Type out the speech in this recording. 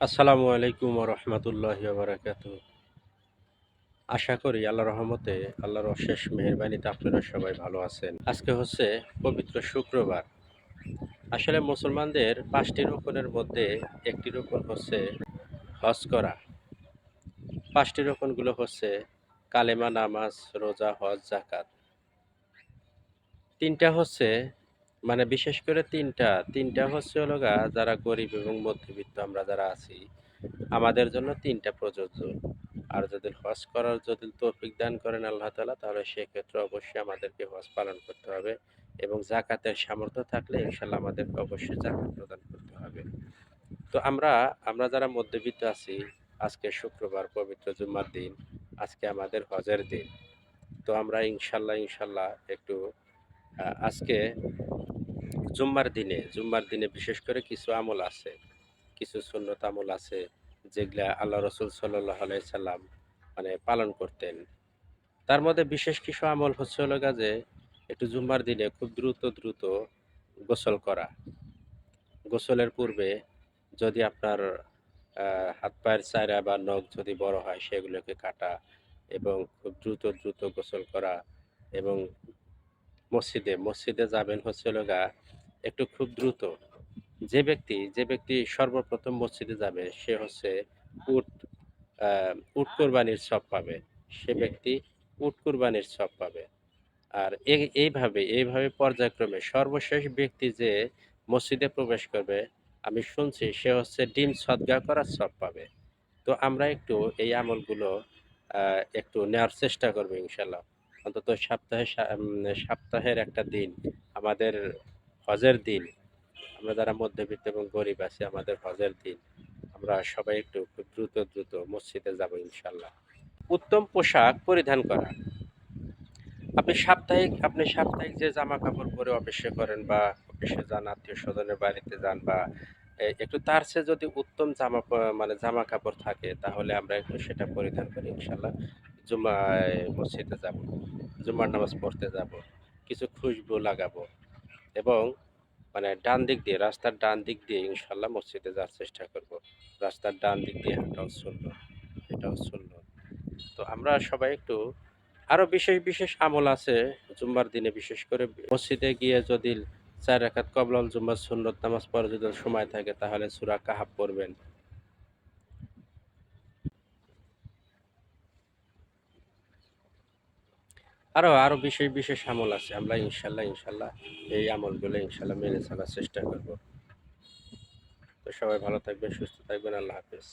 আসসালামু আলাইকুম রহমতুল্লাহ বারাকাত আশা করি আল্লাহ রহমতে, আল্লাহর অশেষ মেহরবানিতে আপনারা সবাই ভালো আছেন। আজকে হচ্ছে পবিত্র শুক্রবার। আসলে মুসলমানদের পাঁচটি রোপণের মধ্যে একটি রোপণ হচ্ছে হজ করা। পাঁচটি রোপণগুলো হচ্ছে কালেমা, নামাজ, রোজা, হজ জাকাত তিনটা হচ্ছে মানে বিশেষ করে তিনটা তিনটা হচ্ছে হলো গা যারা গরিব এবং মধ্যবিত্ত আমরা যারা আছি, আমাদের জন্য তিনটা প্রযোজ্য। আর যদি হজ করার যদি তৌফিক দান করেন আল্লাহ তালা তাহলে সেক্ষেত্রে অবশ্যই আমাদেরকে হজ পালন করতে হবে এবং জাকাতের সামর্থ্য থাকলে ইনশাল্লাহ আমাদেরকে অবশ্যই জাকাত প্রদান করতে হবে। তো আমরা আমরা যারা মধ্যবিত্ত আছি, আজকে শুক্রবার পবিত্র জুম্মার দিন, আজকে আমাদের হজের দিন। তো আমরা ইনশাল্লাহ ইনশাল্লাহ একটু আজকে জুম্মার দিনে জুম্মার দিনে বিশেষ করে কিছু আমল আছে, কিছু সুন্নত আমল আছে, যেগুলা আল্লাহ রসুল সাল্লাহ সাল্লাম মানে পালন করতেন। তার মধ্যে বিশেষ কিছু আমল হচ্ছে হলো যে একটু জুম্মার দিনে খুব দ্রুত দ্রুত গোসল করা। গোসলের পূর্বে যদি আপনার হাত পায়ের চায়রা বা নখ যদি বড় হয়, সেগুলোকে কাটা এবং খুব দ্রুত দ্রুত গোসল করা এবং মসজিদে মসজিদে যাবেন হচ্ছে গা একটু খুব দ্রুত। যে ব্যক্তি যে ব্যক্তি সর্বপ্রথম মসজিদে যাবে সে হচ্ছে উট উট কোরবানির সব পাবে। সে ব্যক্তি উট কোরবানির সব পাবে। আর এই- এইভাবে এইভাবে পর্যায়ক্রমে সর্বশেষ ব্যক্তি যে মসজিদে প্রবেশ করবে আমি শুনছি সে হচ্ছে ডিম সদগা করার সব পাবে। তো আমরা একটু এই আমলগুলো একটু নেওয়ার চেষ্টা করব ইনশাল্লাহ। অন্তত সপ্তাহে সপ্তাহের একটা দিন, আমাদের হজের দিন। আমরা যারা মধ্যবিত্ত এবং গরিব আছি, আমাদের হজের দিন। আমরা সবাই একটু খুব দ্রুত দ্রুত মসজিদে যাব ইনশাল্লাহ উত্তম পোশাক পরিধান করা। আপনি সাপ্তাহিক আপনি সাপ্তাহিক যে জামা কাপড় পরে অফিসে করেন বা অফিসে যান, আত্মীয় স্বজনের বাড়িতে যান বা একটু তার চেয়ে যদি উত্তম জামা মানে জামা কাপড় থাকে, তাহলে আমরা একটু সেটা পরিধান করি ইনশাল্লাহ জুম্মা মসজিদে যাব জুম্মার নামাজ পড়তে যাব, কিছু খুশবু লাগাবো এবং মানে ডান দিক দিয়ে, রাস্তার ডান দিক দিয়ে ইনশাল্লাহ মসজিদে যাওয়ার চেষ্টা করব। রাস্তার ডান দিক দিয়ে হাঁটাও শুনল এটাও শুনল তো আমরা সবাই একটু আরও বিশেষ বিশেষ আমল আছে জুম্মার দিনে, বিশেষ করে মসজিদে গিয়ে যদি চার রাকাত কবলাল জুম্মার সুন্নত নামাজ পড়ে যদি সময় থাকে, তাহলে সূরা কাহাব পড়বেন। আরও আরও বিশেষ বিশেষ আমল আছে। আমরা ইনশাল্লাহ ইনশাল্লাহ এই আমলগুলো ইনশাল্লাহ মেনে চলার চেষ্টা করব। তো সবাই ভালো থাকবেন, সুস্থ থাকবেন, আল্লাহ হাফেজ।